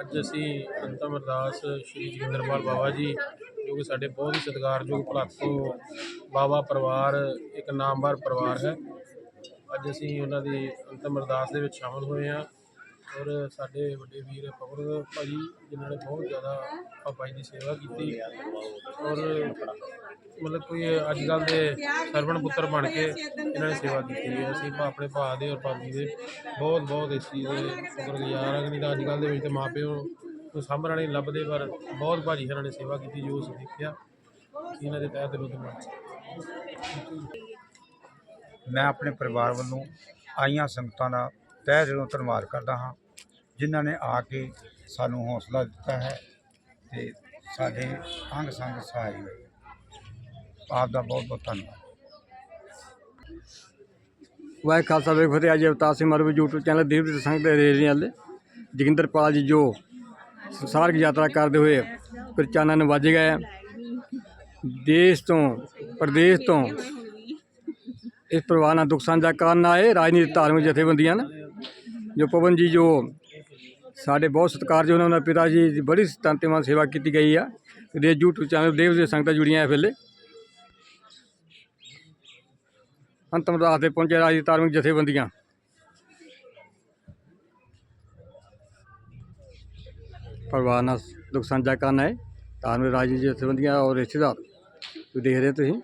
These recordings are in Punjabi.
ਅੱਜ ਅਸੀਂ ਅੰਤਮ ਅਰਦਾਸ ਸ਼੍ਰੀ ਜੋਗਿੰਦਰਪਾਲ ਬਾਬਾ ਜੀ, ਜੋ ਕਿ ਸਾਡੇ ਬਹੁਤ ਹੀ ਸਤਿਕਾਰਯੋਗ ਭਲਾਤੋਂ ਬਾਬਾ ਪਰਿਵਾਰ, ਇੱਕ ਨਾਮਵਰ ਪਰਿਵਾਰ ਹੈ। ਅੱਜ ਅਸੀਂ ਉਹਨਾਂ ਦੀ ਅੰਤਮ ਅਰਦਾਸ ਦੇ ਵਿੱਚ ਸ਼ਾਮਲ ਹੋਏ ਹਾਂ ਔਰ ਸਾਡੇ ਵੱਡੇ ਵੀਰ ਪਵਨ ਭਾਜੀ, ਜਿਨ੍ਹਾਂ ਨੇ ਬਹੁਤ ਜ਼ਿਆਦਾ ਬਾਬਾ ਜੀ ਦੀ ਸੇਵਾ ਕੀਤੀ ਔਰ ਮਤਲਬ ਕੋਈ ਅੱਜ ਕੱਲ੍ਹ ਦੇ ਸਰਵਣ ਪੁੱਤਰ ਬਣ ਕੇ ਇਹਨਾਂ ਨੇ ਸੇਵਾ ਕੀਤੀ ਹੈ। ਅਸੀਂ ਭਾ- ਆਪਣੇ ਭਾ ਦੇ ਔਰ ਭਾਬੀ ਦੇ ਬਹੁਤ ਬਹੁਤ ਇਸ ਚੀਜ਼ ਦੇ ਸ਼ੁਕਰਗੁਜ਼ਾਰ ਹਾਂ ਕਿ ਨਹੀਂ ਤਾਂ ਅੱਜ ਕੱਲ੍ਹ ਦੇ ਵਿੱਚ ਤੇ ਮਾਪਿਓ ਨੂੰ ਸਾਂਭਣਾ ਨਹੀਂ ਲੱਭਦੇ, ਪਰ ਬਹੁਤ ਭਾਜੀ ਇਹਨਾਂ ਨੇ ਸੇਵਾ ਕੀਤੀ ਜੋ ਅਸੀਂ ਦੇਖਿਆ ਕਿ ਇਹਨਾਂ ਦੇ ਤਹਿ ਦਿਲੋਂ ਤੋਂ ਮੈਂ ਆਪਣੇ ਪਰਿਵਾਰ ਵੱਲੋਂ ਆਈਆਂ ਸੰਗਤਾਂ ਦਾ ਤਹਿ ਦਿਲੋਂ ਧੰਨਵਾਦ ਕਰਦਾ ਹਾਂ, ਜਿਨ੍ਹਾਂ ਨੇ ਆ ਕੇ ਸਾਨੂੰ ਹੌਸਲਾ ਦਿੱਤਾ ਹੈ ਤੇ ਸਾਡੇ ਅੰਗ ਸੰਗ ਸਹਾਈ ਹੋਏ। ਆਪ ਦਾ ਬਹੁਤ ਬਹੁਤ ਧੰਨਵਾਦ। ਵਾਹਿ ਖਾਲਸਾ ਵੇਖ ਫਤਿਹ। ਅੱਜ ਅਵਤਾਰ ਸਿੰਘ ਮਰਵੇ YouTube ਚੈਨਲ ਦੇਵ ਦੀ ਸੰਗਤ ਦੇ ਰੇਡੀਓ ਵਾਲੇ ਜੋਗਿੰਦਰਪਾਲ ਜੀ ਜੋ ਸੰਸਾਰਕ ਯਾਤਰਾ ਕਰਦੇ ਹੋਏ ਫਿਰ ਚਾਨਣ ਵੱਜ ਗਏ ਦੇਸ਼ ਤੋਂ, ਪ੍ਰਦੇਸ਼ ਤੋਂ ਇਸ ਪਰਿਵਾਰ ਨਾਲ ਦੁੱਖ ਸਾਂਝਾ ਕਰਨ ਆਏ ਰਾਜਨੀਤਿਕ ਧਾਰਮਿਕ ਜਥੇਬੰਦੀਆਂ ਨੇ, ਜੋ ਪਵਨ ਜੀ ਜੋ ਸਾਡੇ ਬਹੁਤ ਸਤਿਕਾਰਯੋਗ ਨੇ, ਉਹਨਾਂ ਦੇ ਪਿਤਾ ਜੀ ਦੀ ਬੜੀ ਤੰਤੇਵਾਨ ਸੇਵਾ ਕੀਤੀ ਗਈ ਆ। ਦੇ YouTube ਚੈਨਲ ਦੇਵ ਦੀ ਸੰਗਤਾਂ ਜੁੜੀਆਂ ਇਸ ਵੇਲੇ। ਅੰਤਮ ਅਰਦਾਸ ਦੇ ਪਹੁੰਚੇ ਰਾਜੀ ਧਾਰਮਿਕ ਜਥੇਬੰਦੀਆਂ। ਪਰਿਵਾਰ ਨਾਲ ਦੁੱਖ ਸਾਂਝਾ ਕਰਨ ਆਏ। ਧਾਰਮਿਕ ਰਾਜੀ ਜਥੇਬੰਦੀਆਂ ਔਰ ਰਿਸ਼ਤੇਦਾਰ। ਤੁਸੀਂ ਦੇਖ ਰਹੇ ਹੋ ਤੁਸੀਂ?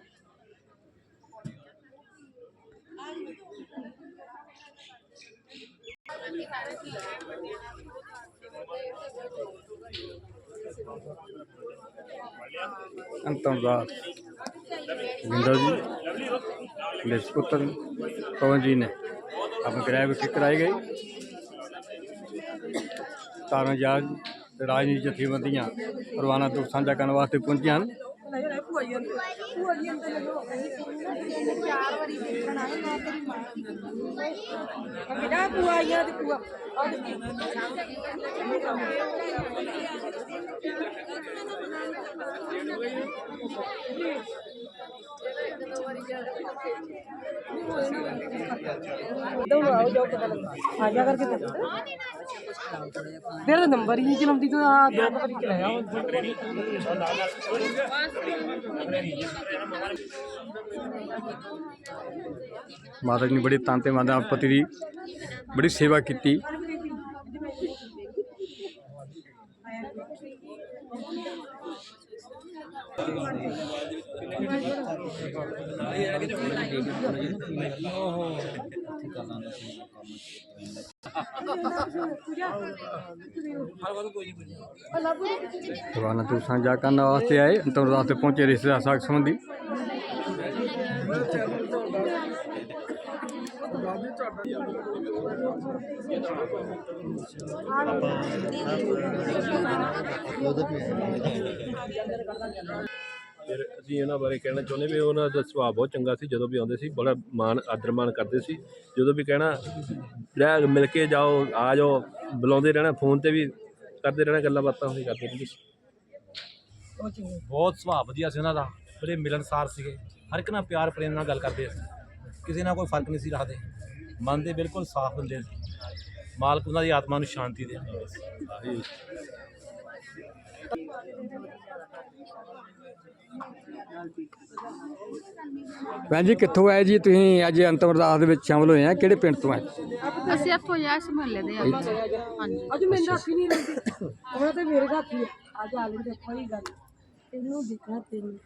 ਅੰਤਮ ਅਰਦਾਸ ਜਿੰਦਰ ਜੀ। ਦੇ ਪੁੱਤਰ ਪਵਨ ਜੀ ਨੇ। ਆਪਣੇ ਕਿਰਾਏ ਵਿੱਚ ਕਰਾਈ ਗਈ ਤਾਰਨ ਜਾਜ ਰਾਜਨੀਤਿਕ ਜਥੇਬੰਦੀਆਂ ਪਰਵਾਨਾ ਦੁੱਖ ਸਾਂਝਾ ਕਰਨ ਵਾਸਤੇ ਪਹੁੰਚੀਆਂ ਹਨ। ਭੂਆ ਆ ਜਾ ਕਰਕੇ ਤੇਰਾ ਨੰਬਰ ਹੀ ਚਲਾਉਂਦੀ, ਤੂੰ ਆ ਦੋ ਵਾਰੀ ਚਲਾਇਆ ਮਾਤਾ ਜੀ ਨੇ ਬੜੀ ਤਾਂਤੇ ਮਾਤਾ, ਪਤੀ ਦੀ ਬੜੀ ਸੇਵਾ ਕੀਤੀ। ਪਰਵਾਨਾ ਦੁੱਖ ਸਾਂਝਾ ਕਰਨ ਵਾਸਤੇ ਆਏ ਅੰਤਮ ਅਰਦਾਸ ਤੇ ਪਹੁੰਚੇ ਰਿਸ਼ਤੇਦਾਰ ਸਾਖ ਸੰਬੰਧੀ। ਫਿਰ ਅਸੀਂ ਉਹਨਾਂ ਬਾਰੇ ਕਹਿਣਾ ਚਾਹੁੰਦੇ ਵੀ ਉਹਨਾਂ ਦਾ ਸੁਭਾਅ ਬਹੁਤ ਚੰਗਾ ਸੀ, ਜਦੋਂ ਵੀ ਆਉਂਦੇ ਸੀ, ਬੜਾ ਮਾਣ ਆਦਰ ਮਾਣ ਕਰਦੇ ਸੀ। ਜਦੋਂ ਵੀ ਕਹਿਣਾ, ਲੈ ਮਿਲ ਕੇ ਜਾਓ, ਆ ਜਾਓ, ਬੁਲਾਉਂਦੇ ਰਹਿਣਾ, ਫੋਨ ਤੇ ਵੀ ਕਰਦੇ ਰਹਿਣਾ, ਗੱਲਾਂ ਬਾਤਾਂ ਹੋਈ ਕਰਦੇ ਰਹਿੰਦੇ ਸੀ। ਬਹੁਤ ਸੁਭਾਅ ਵਧੀਆ ਸੀ ਉਹਨਾਂ ਦਾ, ਬੜੇ ਮਿਲਣਸਾਰ ਸੀਗੇ। ਹਰ ਇੱਕ ਨਾਲ ਪਿਆਰ ਪ੍ਰੇਮ ਨਾਲ ਗੱਲ ਕਰਦੇ ਸੀ। ਕਿਸੇ ਨਾਲ ਕੋਈ ਫ਼ਰਕ ਨਹੀਂ ਸੀ ਰੱਖਦੇ। ਮਨ ਦੇ ਬਿਲਕੁਲ ਸਾਫ਼ ਹੁੰਦੇ ਸੀ। ਮਾਲਕ ਉਹਨਾਂ ਦੀ ਆਤਮਾ ਨੂੰ ਸ਼ਾਂਤੀ ਦੇ ਆਹੀ ਭੈਣ ਜੀ ਕਿੱਥੋਂ ਆਏ ਜੀ ਤੁਸੀਂ? ਅੱਜ ਅੰਤਮ ਅਰਦਾਸ ਦੇ ਵਿੱਚ ਸ਼ਾਮਲ ਹੋਏ ਆ। ਕਿਹੜੇ ਪਿੰਡ ਤੋਂ ਆਏ? ਅਸੀਂ ਇੱਥੋਂ ਯਾਸ ਮਹੱਲੇ ਦੇ ਆ। ਹਾਂਜੀ। ਅੱਜ ਮੇਰੇ ਹੱਥ ਹੀ ਨਹੀਂ ਰਹਿੰਦੀ ਉਹਨਾਂ ਤੇ ਮੇਰੇ ਹੱਥ ਹੀ ਆ। ਅੱਜ ਆ ਲੈਂਦੇ ਕੋਈ ਗੱਲ। ਇਹਨੂੰ ਦਿਖਾ ਤੈਨੂੰ।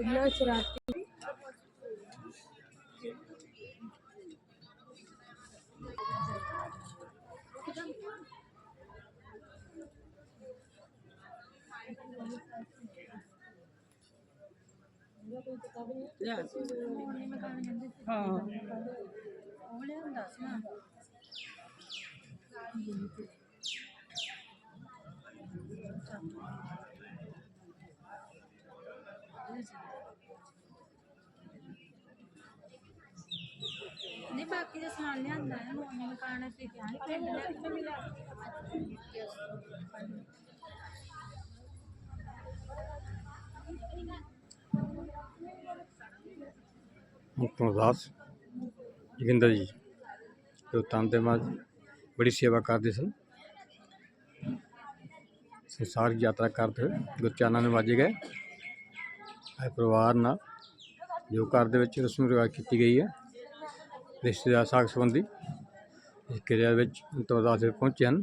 ਇੰਨਾ ਸ਼ਰਾਰਤੀ ਹਾਂ। ਨਹੀਂ ਬਾਕੀ ਦਾ ਸਮਾਨ ਲਿਆਂਦਾ ਹੈ ਮੋਨੀ ਮਕਾਨ ਅਸੀਂ ਕਿਹਾ ਨਹੀਂ ਪਿੰਡ ਲੈ ਕੇ ਮਿਲਿਆ। ਅੰਤਮ ਅਰਦਾਸ ਜੋਗਿੰਦਰ ਜੀ, ਜੋ ਤਨ ਤੇ ਬੜੀ ਸੇਵਾ ਕਰਦੇ ਸਨ। ਸੰਸਾਰਿਕ ਯਾਤਰਾ ਕਰਦੇ ਹੋਏ ਗੁਰਚਾਨਾਂ ਨੂੰ ਵਾਜੇ ਗਏ। ਇਹ ਪਰਿਵਾਰ ਨਾਲ ਜੋ ਘਰ ਦੇ ਵਿੱਚ ਰਸਮ ਰਿਵਾਜ ਕੀਤੀ ਗਈ ਹੈ। ਰਿਸ਼ਤੇਦਾਰ ਸਾਕ ਸੰਬੰਧੀ ਇਸ ਕਿਰਿਆ ਵਿੱਚ ਤੋਦਾਸ ਦੇ ਪਹੁੰਚੇ ਹਨ।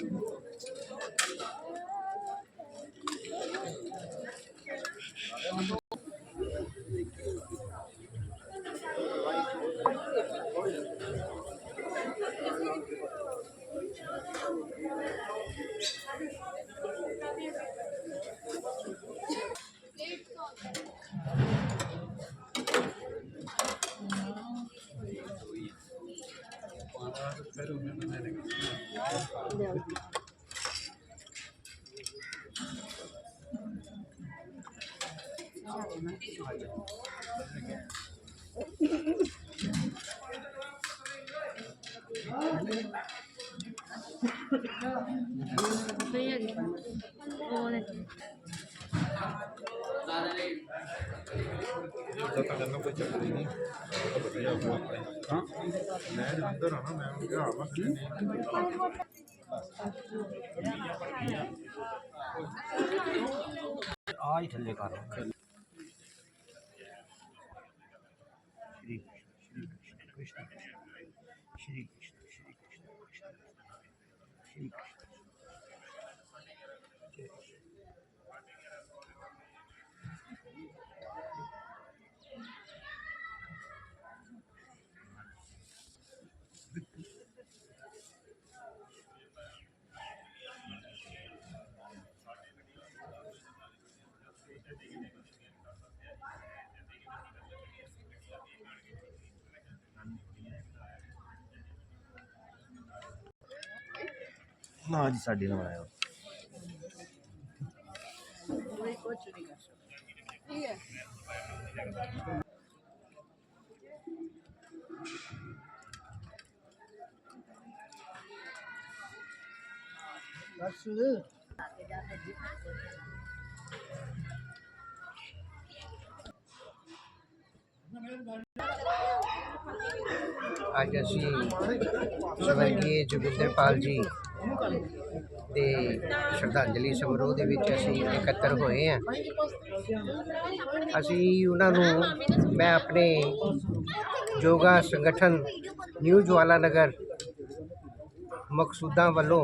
있습니다. ਸਾਕ ਮੈਂ ਰਿਸ਼ਤੇਦਾਰ ਆ ਹੀ। ਥੱਲੇ ਕਰ ਸ਼੍ਰੀ ਕ੍ਰਿਸ਼ਨ ਨਾ ਜੀ ਸਾਡੇ ਨਾਲ ਆਇਆ ਅੱਜ ਅਸੀਂ ਸਵਰਗੀ ਜੋਗਿੰਦਰਪਾਲ ਜੀ ਦੇ ਸ਼ਰਧਾਂਜਲੀ ਸਮਾਰੋਹ ਦੇ ਵਿੱਚ ਅਸੀਂ ਇਕੱਤਰ ਹੋਏ ਹਾਂ। ਅਸੀਂ ਉਹਨਾਂ ਨੂੰ, ਮੈਂ ਆਪਣੇ ਯੋਗਾ ਸੰਗਠਨ ਨਿਊ ਜਵਾਲਾ ਨਗਰ ਮਕਸੂਦਾਂ ਵੱਲੋਂ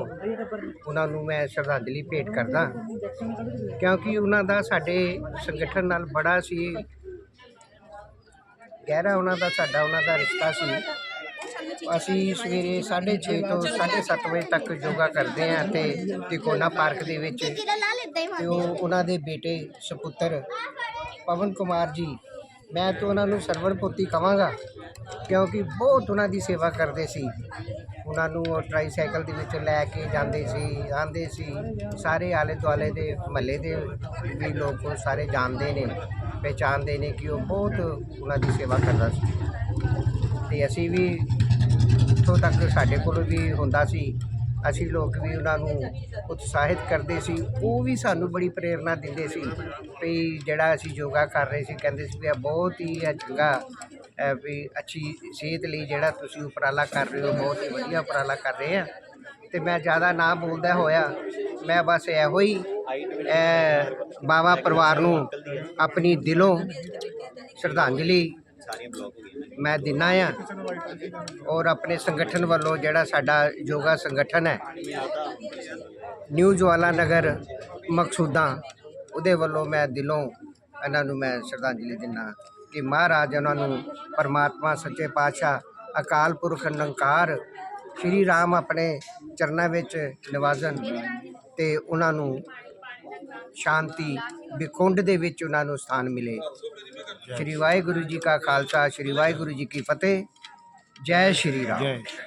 ਉਹਨਾਂ ਨੂੰ ਮੈਂ ਸ਼ਰਧਾਂਜਲੀ ਭੇਟ ਕਰਦਾ ਕਿਉਂਕਿ ਉਹਨਾਂ ਦਾ ਸਾਡੇ ਸੰਗਠਨ ਨਾਲ ਬੜਾ ਸੀ, ਗਹਿਰਾ ਉਹਨਾਂ ਦਾ, ਸਾਡਾ ਉਹਨਾਂ ਦਾ ਰਿਸ਼ਤਾ ਸੀ। ਅਸੀਂ ਸਵੇਰੇ 6:30 ਤੋਂ 7:30 ਵਜੇ ਤੱਕ ਯੋਗਾ ਕਰਦੇ ਹਾਂ ਤੇ ਤਿਕੋਨਾ ਪਾਰਕ ਦੇ ਵਿੱਚ ਤੇ ਉਹ ਉਹਨਾਂ ਦੇ ਬੇਟੇ ਸੁਪੁੱਤਰ ਪਵਨ ਕੁਮਾਰ ਜੀ। ਮੈਂ ਤਾਂ ਉਹਨਾਂ ਨੂੰ ਸਰਵਣ ਪੋਤੀ ਕਵਾਂਗਾ ਕਿਉਂਕਿ ਬਹੁਤ ਉਹਨਾਂ ਦੀ ਸੇਵਾ ਕਰਦੇ ਸੀ। ਉਹਨਾਂ ਨੂੰ ਉਹ ਟ੍ਰਾਈਸਾਈਕਲ ਦੇ ਵਿੱਚ ਲੈ ਕੇ ਜਾਂਦੇ ਸੀ ਆਂਦੇ ਸੀ। ਸਾਰੇ ਆਲੇ ਦੁਆਲੇ ਦੇ ਮਹੱਲੇ ਦੇ ਵੀ ਲੋਕ ਉਹ ਸਾਰੇ ਜਾਣਦੇ ਨੇ ਪਹਿਚਾਣਦੇ ਨੇ ਕਿ ਉਹ ਬਹੁਤ ਉਹਨਾਂ ਦੀ ਸੇਵਾ ਕਰਦਾ ਸੀ। ਤੇ ਅਸੀਂ ਵੀ ਇੱਥੋਂ ਤੱਕ ਸਾਡੇ ਕੋਲ ਵੀ ਹੁੰਦਾ ਸੀ। ਅਸੀਂ ਲੋਕ ਵੀ ਉਹਨਾਂ ਨੂੰ ਉਤਸ਼ਾਹਿਤ ਕਰਦੇ ਸੀ। ਉਹ ਵੀ ਸਾਨੂੰ ਬੜੀ ਪ੍ਰੇਰਣਾ ਦਿੰਦੇ ਸੀ ਵੀ ਜਿਹੜਾ ਅਸੀਂ ਯੋਗਾ ਕਰ ਰਹੇ ਸੀ, ਕਹਿੰਦੇ ਸੀ ਵੀ ਇਹ ਬਹੁਤ ਹੀ ਇਹ ਚੰਗਾ ਵੀ ਅੱਛੀ ਸਿਹਤ ਲਈ ਜਿਹੜਾ ਤੁਸੀਂ ਉਪਰਾਲਾ ਕਰ ਰਹੇ ਹੋ, ਬਹੁਤ ਹੀ ਵਧੀਆ ਉਪਰਾਲਾ ਕਰ ਰਹੇ ਆ। ਤੇ ਮੈਂ ਜ਼ਿਆਦਾ ਨਾ ਬੋਲਦਾ ਹੋਇਆ ਮੈਂ ਬਸ ਇਹੋ ਹੀ ਇਹ ਬਾਵਾ ਪਰਿਵਾਰ ਨੂੰ ਆਪਣੀ ਦਿਲੋਂ ਸ਼ਰਧਾਂਜਲੀ ਮੈਂ ਦਿੰਦਾ ਆ ਔਰ ਆਪਣੇ ਸੰਗਠਨ ਵੱਲੋਂ ਜਿਹੜਾ ਸਾਡਾ ਯੋਗਾ ਸੰਗਠਨ ਹੈ, ਨਿਊ ਜਵਾਲਾ ਨਗਰ ਮਕਸੂਦਾਂ, ਉਹਦੇ ਵੱਲੋਂ ਮੈਂ ਦਿਲੋਂ ਇਹਨਾਂ ਨੂੰ ਮੈਂ ਸ਼ਰਧਾਂਜਲੀ ਦਿੰਦਾ ਕਿ ਮਹਾਰਾਜ ਉਹਨਾਂ ਨੂੰ ਪਰਮਾਤਮਾ, ਸੱਚੇ ਪਾਤਸ਼ਾਹ, ਅਕਾਲ ਪੁਰਖ, ਨਿਰੰਕਾਰ, ਸ਼੍ਰੀ ਰਾਮ ਆਪਣੇ ਚਰਨਾਂ ਵਿੱਚ ਨਿਵਾਜ਼ਨ ਤੇ ਉਹਨਾਂ ਨੂੰ ਸ਼ਾਂਤੀ ਵਿਖੁੰਡ ਦੇ ਵਿੱਚ ਉਹਨਾਂ ਨੂੰ ਸਥਾਨ ਮਿਲੇ। ਸ਼੍ਰੀ ਵਾਹਿਗੁਰੂ ਜੀ ਕਾ ਖਾਲਸਾ ਸ਼੍ਰੀ ਵਾਹਿਗੁਰੂ ਜੀ ਕੀ ਫਤਿਹ। ਜੈ ਸ਼੍ਰੀ ਰਾਮ।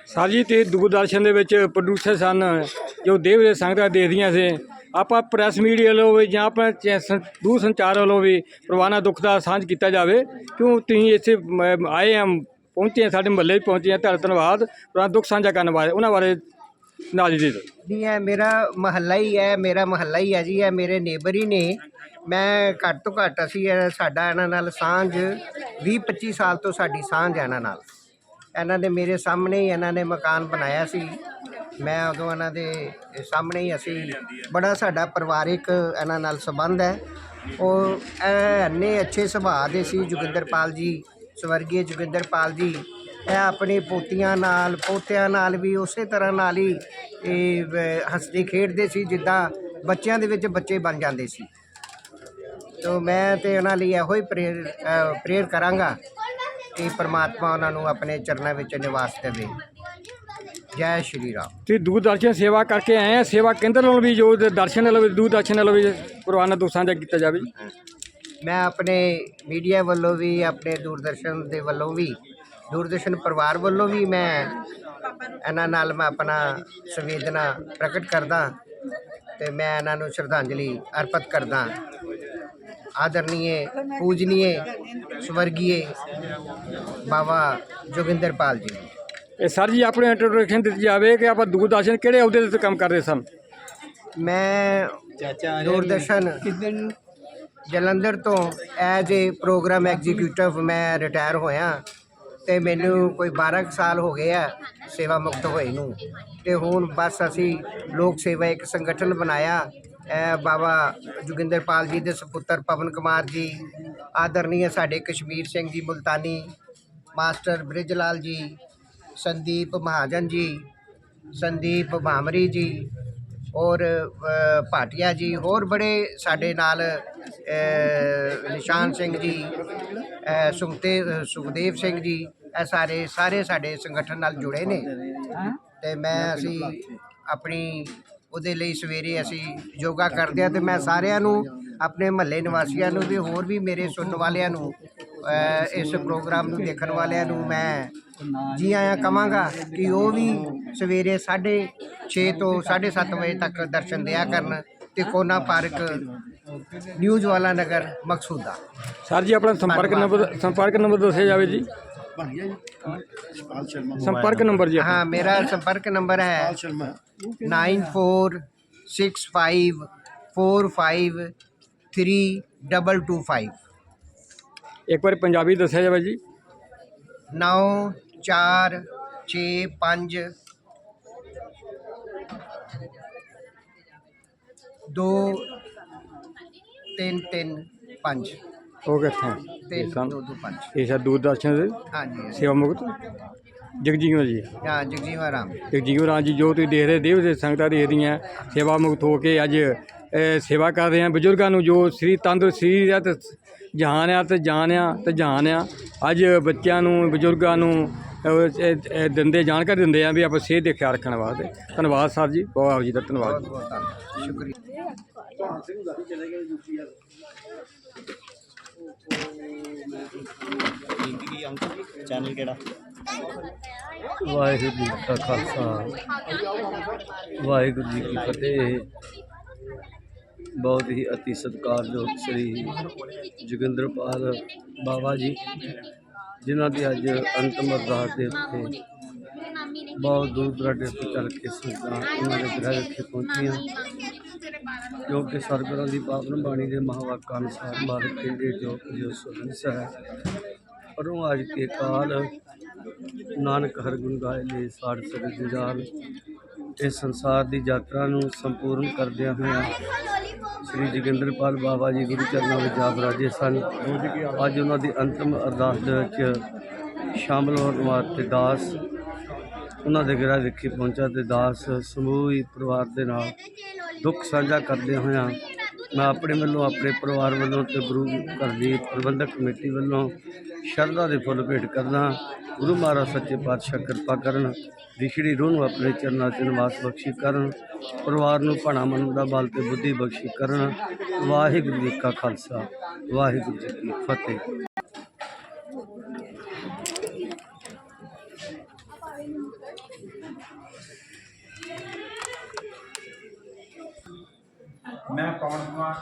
ਸਰ ਜੀ ਤੇ ਦੂਰਦਰਸ਼ਨ ਦੇ ਵਿੱਚ ਪ੍ਰੋਡਿਊਸਰ ਸਨ ਜੋ ਦੇਵ ਦੇ ਸੰਗਤਾਂ ਦੇਖਦੀਆਂ ਸੀ। ਆਪਾਂ ਪ੍ਰੈਸ ਮੀਡੀਆ ਵੱਲੋਂ ਵੀ ਜਾਂ ਆਪਾਂ ਦੂਰ ਸੰਚਾਰ ਵੱਲੋਂ ਵੀ ਪਰਵਾਨਾ ਦੁੱਖ ਦਾ ਸਾਂਝ ਕੀਤਾ ਜਾਵੇ। ਕਿਉਂ ਤੁਸੀਂ ਇੱਥੇ ਆਏ ਆ ਪਹੁੰਚੇ ਸਾਡੇ ਮਹੱਲੇ ਪਹੁੰਚੇ ਆ ਤੁਹਾਡਾ ਧੰਨਵਾਦ। ਪਰਵਾਨਾ ਦੁੱਖ ਸਾਂਝਾ ਕਰਨ ਬਾਰੇ ਉਹਨਾਂ ਬਾਰੇ ਨਾਲ ਦਿਓ। ਨਹੀਂ ਹੈ ਮੇਰਾ ਮਹੱਲਾ ਹੀ ਹੈ ਮੇਰਾ ਮਹੱਲਾ ਹੀ ਹੈ ਜੀ ਇਹ ਮੇਰੇ ਨੇਬਰ ਹੀ ਨੇ। ਮੈਂ ਘੱਟ ਤੋਂ ਘੱਟ ਅਸੀਂ ਇਹ ਸਾਡਾ ਇਹਨਾਂ ਨਾਲ ਸਾਂਝ 20 25 ਸਾਲ ਤੋਂ ਸਾਡੀ ਸਾਂਝ ਹੈ ਇਹਨਾਂ ਨਾਲ। ਇਹਨਾਂ ਨੇ ਮੇਰੇ ਸਾਹਮਣੇ ਹੀ ਇਹਨਾਂ ਨੇ ਮਕਾਨ ਬਣਾਇਆ ਸੀ। ਮੈਂ ਉਦੋਂ ਇਹਨਾਂ ਦੇ ਸਾਹਮਣੇ ਹੀ ਅਸੀਂ ਬੜਾ ਸਾਡਾ ਪਰਿਵਾਰਿਕ ਇਹਨਾਂ ਨਾਲ ਸੰਬੰਧ ਹੈ। ਉਹ ਇਹ ਇੰਨੇ ਅੱਛੇ ਸੁਭਾਅ ਦੇ ਸੀ ਜੋਗਿੰਦਰਪਾਲ ਜੀ ਸਵਰਗੀ ਜੋਗਿੰਦਰਪਾਲ ਜੀ। ਇਹ ਆਪਣੇ ਪੋਤੀਆਂ ਨਾਲ, ਪੋਤਿਆਂ ਨਾਲ ਵੀ ਉਸੇ ਤਰ੍ਹਾਂ ਨਾਲ ਹੀ ਇਹ ਹੱਸਦੇ ਖੇਡਦੇ ਸੀ, ਜਿੱਦਾਂ ਬੱਚਿਆਂ ਦੇ ਵਿੱਚ ਬੱਚੇ ਬਣ ਜਾਂਦੇ ਸੀ। ਤੋ ਮੈਂ ਤੇ ਉਹਨਾਂ ਲਈ ਇਹੋ ਹੀ ਪ੍ਰੇਰ ਪ੍ਰੇਰ ਕਰਾਂਗਾ ਕਿ ਪ੍ਰਮਾਤਮਾ ਉਹਨਾਂ ਨੂੰ ਆਪਣੇ ਚਰਨਾਂ ਵਿੱਚ ਨਿਵਾਸ ਦੇਵੇ। ਜੈ ਸ਼੍ਰੀ ਰਾਮ। ਤੁਸੀਂ ਦੂਰਦਰਸ਼ਨ ਸੇਵਾ ਕਰਕੇ ਆਏ ਆ। ਸੇਵਾ ਕੇਂਦਰ ਵੱਲੋਂ ਵੀ ਜੋ ਦਰਸ਼ਨ ਵੱਲੋਂ ਵੀ ਦੂਰਦਰਸ਼ਨ ਵੱਲੋਂ ਵੀ ਪਰਵਾਨਾ ਦੁੱਖ ਸਾਂਝਾ ਕੀਤਾ ਜਾਵੇ ਮੈਂ ਆਪਣੇ ਮੀਡੀਆ ਵੱਲੋਂ ਵੀ ਆਪਣੇ ਦੂਰਦਰਸ਼ਨ ਦੇ ਵੱਲੋਂ ਵੀ ਦੂਰਦਰਸ਼ਨ ਪਰਿਵਾਰ ਵੱਲੋਂ ਵੀ ਮੈਂ ਇਹਨਾਂ ਨਾਲ ਮੈਂ ਆਪਣਾ ਸੰਵੇਦਨਾ ਪ੍ਰਗਟ ਕਰਦਾ ਤੇ ਮੈਂ ਇਹਨਾਂ ਨੂੰ ਸ਼ਰਧਾਂਜਲੀ ਅਰਪਿਤ ਕਰਦਾ। ਆਦਰਨੀਏ ਪੂਜਨੀਏ ਸਵਰਗੀਏ ਬਾਬਾ ਜੋਗਿੰਦਰਪਾਲ ਜੀ ਇਹ ਸਰ ਜੀ ਆਪਣੇ ਇੰਟਰੋਡਕਸ਼ਨ ਦਿੱਤੀ ਜਾਵੇ ਕਿ ਆਪਾਂ ਦੂਰਦਰਸ਼ਨ ਕਿਹੜੇ ਅਹੁਦੇ ਤੇ ਕੰਮ ਕਰਦੇ ਸਨ? ਮੈਂ ਦੂਰਦਰਸ਼ਨ ਜਲੰਧਰ ਤੋਂ ਐਜ਼ ਏ ਪ੍ਰੋਗਰਾਮ ਐਗਜ਼ੀਕਿਊਟਿਵ ਮੈਂ ਰਿਟਾਇਰ ਹੋਇਆ ਤੇ ਮੈਨੂੰ ਕੋਈ 12 ਕੁ ਸਾਲ ਹੋ ਗਏ ਆ ਸੇਵਾ ਮੁਕਤ ਹੋਏ ਨੂੰ। ਤੇ ਹੁਣ ਬਸ ਅਸੀਂ ਲੋਕ ਸੇਵਾ ਇੱਕ ਸੰਗਠਨ ਬਣਾਇਆ ਬਾਬਾ ਜੋਗਿੰਦਰਪਾਲ ਜੀ ਦੇ ਸੁਪੁੱਤਰ ਪਵਨ ਕੁਮਾਰ ਜੀ ਆਦਰਨੀय ਸਾਡੇ ਕਸ਼ਮੀਰ ਸਿੰਘ ਜੀ ਮੁਲਤਾਨੀ ਮਾਸਟਰ ਬ੍ਰਿਜ ਲਾਲ ਜੀ ਸੰਦੀਪ ਮਹਾਜਨ ਜੀ ਸੰਦੀਪ ਭਾਮਰੀ ਜੀ ਔਰ ਭਾਟੀਆ ਜੀ ਹੋਰ ਬੜੇ ਸਾਡੇ ਨਾਲ ਨਿਸ਼ਾਨ ਸਿੰਘ ਜੀ ਸੁਖਤੇ ਸੁਖਦੇਵ ਸਿੰਘ ਜੀ ਇਹ ਸਾਰੇ ਸਾਰੇ ਸਾਡੇ ਸੰਗਠਨ ਨਾਲ ਜੁੜੇ ਨੇ। ਤੇ ਮੈਂ ਅਸੀਂ ਆਪਣੀ ਉਹਦੇ ਲਈ ਸਵੇਰੇ ਅਸੀਂ ਯੋਗਾ ਕਰਦੇ ਆ ਤੇ ਮੈਂ ਸਾਰਿਆਂ ਨੂੰ ਆਪਣੇ ਮਹੱਲੇ ਨਿਵਾਸੀਆਂ ਨੂੰ ਵੀ ਹੋਰ ਵੀ ਮੇਰੇ ਸੁਣਨ ਵਾਲਿਆਂ ਨੂੰ ਇਸ ਪ੍ਰੋਗਰਾਮ ਨੂੰ ਦੇਖਣ ਵਾਲਿਆਂ ਨੂੰ ਮੈਂ ਜੀ ਆਇਆਂ ਕਵਾਂਗਾ ਕਿ ਉਹ ਵੀ ਸਵੇਰੇ 6:30 ਤੋਂ 7:30 ਵਜੇ ਤੱਕ ਦਰਸ਼ਨ ਦਿਆ ਕਰਨ ਤੇ ਕੋਨਾ ਪਾਰਕ ਨਿਊਜ਼ ਵਾਲਾ ਨਗਰ ਮਕਸੂਦਾ। ਸਰ ਜੀ ਆਪਣਾ ਸੰਪਰਕ ਨੰਬਰ ਸੰਪਰਕ ਨੰਬਰ ਦੱਸਿਆ ਜਾਵੇ ਜੀ। ਸੰਪਰਕ ਨੰਬਰ ਜੀ ਆਪਣਾ। ਹਾਂ ਮੇਰਾ ਸੰਪਰਕ ਨੰਬਰ ਹੈ 9465453225 ਇੱਕ ਵਾਰ ਪੰਜਾਬੀ ਦੱਸਿਆ ਜਾਵੇ ਜੀ 9 4 6 5 2 3 3 5 ਉਹ ਕਿੱਥੋਂ 3 ਸਨ 2 2 5 ਇਹ ਸਰ ਦੂਰਦਰਸ਼ਨ ਦੇ ਹਾਂਜੀ ਸੇਵਾ ਮੁਕਤ। ਜਗਜੀਵਨ ਜੀ। ਹਾਂ ਜਗਜੀਵਨ ਰਾਮ ਜਗਜੀਵਨ ਰਾਮ ਜੀ ਜੋ ਤੁਸੀਂ ਦੇਖ ਰਹੇ ਦੇਵ ਦੇ ਸੰਗਤਾਂ ਦੇਖਦੀਆਂ ਸੇਵਾ ਮੁਕਤ ਹੋ ਕੇ ਅੱਜ ਸੇਵਾ ਕਰ ਰਹੇ ਆ ਬਜ਼ੁਰਗਾਂ ਨੂੰ ਜੋ ਸ੍ਰੀ ਤੰਦਰੁਸਤ ਸਰੀਰ ਆ ਤੇ ਜਹਾਨ ਆ ਤੇ ਜਾਨ ਆ ਤੇ ਜਹਾਨ ਆ ਅੱਜ ਬੱਚਿਆਂ ਨੂੰ ਬਜ਼ੁਰਗਾਂ ਨੂੰ ਦਿੰਦੇ ਜਾਣਕਾਰੀ ਦਿੰਦੇ ਆ ਵੀ ਆਪਾਂ ਸਿਹਤ ਦੇ ਖਿਆਲ ਰੱਖਣ ਵਾਸਤੇ। ਧੰਨਵਾਦ ਸਰ ਜੀ ਬਹੁਤ ਆਪ ਜੀ ਦਾ ਧੰਨਵਾਦ। ਬਹੁਤ ਬਹੁਤ ਧੰਨਵਾਦ ਚੈਨਲ ਕਿਹੜਾ? ਵਾਹਿਗੁਰੂ ਜੀ ਕਾ ਖਾਲਸਾ। ਵਾਹਿਗੁਰੂ ਜੀ ਕੀ ਫਤਿਹ। ਬਹੁਤ ਹੀ ਅਤੀ ਸਤਿਕਾਰਯੋਗ ਸ੍ਰੀ ਜੋਗਿੰਦਰਪਾਲ ਬਾਬਾ ਜੀ, ਜਿਨ੍ਹਾਂ ਦੀ ਅੱਜ ਅੰਤਮ ਅਰਦਾਸ ਦੇ ਉੱਤੇ ਬਹੁਤ ਦੂਰ ਦਰਾਡੇ ਤੋਂ ਚੱਲ ਕੇ ਸੰਗਤਾਂ ਉਹਨਾਂ ਦੇ ਗ੍ਰਹਿ ਵਿਖੇ ਪਹੁੰਚੀਆਂ। ਜੋ ਕਿ ਸਰਗੁਰਾਂ ਦੀ ਪਾਵਨ ਬਾਣੀ ਦੇ ਮਹਾਵਾਕਾਂ ਅਨੁਸਾਰ ਮਾਲਕ ਕਹਿੰਦੇ ਜੋ ਜੋ ਸੁਨਸ ਹੈ ਪਰੋਂ ਅੱਜ ਕੇ ਕਾਲ ਨਾਨਕ ਹਰ ਗੁਣ ਗਾਏ ਲੈ ਸਾੜ ਸਗਲ ਜੰਜਾਲ ਇਸ ਸੰਸਾਰ ਦੀ ਯਾਤਰਾ ਨੂੰ ਸੰਪੂਰਨ ਕਰਦਿਆਂ ਹੋਇਆਂ ਸ੍ਰੀ ਜੋਗਿੰਦਰਪਾਲ ਬਾਬਾ ਜੀ ਗੁਰੂ ਚਰਨਾਂ ਵਿੱਚ ਜਾ ਰਾਜੇ ਸਨ। ਅੱਜ ਉਹਨਾਂ ਦੀ ਅੰਤਮ ਅਰਦਾਸ ਦੇ ਵਿੱਚ ਸ਼ਾਮਲ ਹੋਣ ਵਾਸਤੇ ਦਾਸ ਉਹਨਾਂ ਦੇ ਗ੍ਰਹਿ ਵਿਖੇ ਪਹੁੰਚਾ ਤੇ ਦਾਸ ਸਮੂਹੀ ਪਰਿਵਾਰ ਦੇ ਨਾਲ ਦੁੱਖ ਸਾਂਝਾ ਕਰਦੇ ਹੋਇਆ ਮੈਂ ਆਪਣੇ ਵੱਲੋਂ, ਆਪਣੇ ਪਰਿਵਾਰ ਵੱਲੋਂ ਤੇ ਗੁਰੂ ਘਰ ਦੀ ਪ੍ਰਬੰਧਕ ਕਮੇਟੀ ਵੱਲੋਂ ਸ਼ਰਧਾ ਦੇ ਫੁੱਲ ਭੇਟ ਕਰਦਾ ਗੁਰੂ ਮਹਾਰਾਜ ਸੱਚੇ ਪਾਤਸ਼ਾਹ ਕਿਰਪਾ ਕਰਨ, ਵਿਛੜੀ ਰੂਹ ਨੂੰ ਆਪਣੇ ਚਰਨਾਂ 'ਚ ਨਿਵਾਸ ਬਖਸ਼ੀ ਕਰਨ, ਪਰਿਵਾਰ ਨੂੰ ਭਾਣਾ ਮਨ ਦਾ ਬਲ ਤੇ ਬੁੱਧੀ ਬਖਸ਼ੀ ਕਰਨ। ਵਾਹਿਗੁਰੂ ਜੀ ਕਾ ਖਾਲਸਾ, ਵਾਹਿਗੁਰੂ ਜੀ ਕੀ ਫਤਿਹ ਮੈਂ ਪਵਨ ਕੁਮਾਰ।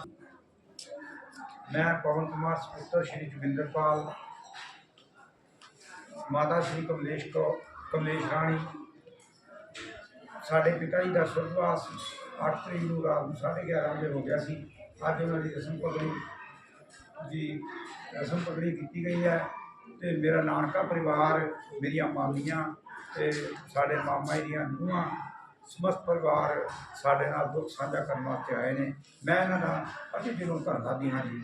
ਮੈਂ ਪਵਨ ਕੁਮਾਰ, ਸਪੁੱਤਰ ਸ਼੍ਰੀ ਜੋਗਿੰਦਰਪਾਲ ਮਾਤਾ ਸ਼੍ਰੀ ਕਮਲੇਸ਼ ਕੋ ਕਮਲੇਸ਼ ਰਾਣੀ। ਸਾਡੇ ਪਿਤਾ ਜੀ ਦਾ ਸੁਰਗਵਾਸ 8 ਤਰੀਕ ਨੂੰ ਰਾਤ ਨੂੰ 11:30 ਵਜੇ ਹੋ ਗਿਆ ਸੀ। ਅੱਜ ਉਹਨਾਂ ਦੀ ਰਸਮ ਪਗੜੀ ਦੀ ਰਸਮ ਪਗੜੀ ਕੀਤੀ ਗਈ ਹੈ ਤੇ ਮੇਰਾ ਨਾਨਕਾ ਪਰਿਵਾਰ, ਮੇਰੀਆਂ ਮਾਮੀਆਂ ਤੇ ਸਾਡੇ ਮਾਮਾ ਜੀ ਦੀਆਂ ਨੂੰਹਾਂ ਸਮਸਤ ਪਰਿਵਾਰ ਸਾਡੇ ਨਾਲ ਦੁੱਖ ਸਾਂਝਾ ਕਰਨ ਵਾਸਤੇ ਆਏ ਨੇ। ਮੈਂ ਇਹਨਾਂ ਦਾ ਅਤੀ ਦਿਲੋਂ ਧੰਨਵਾਦੀ ਹਾਂ ਜੀ।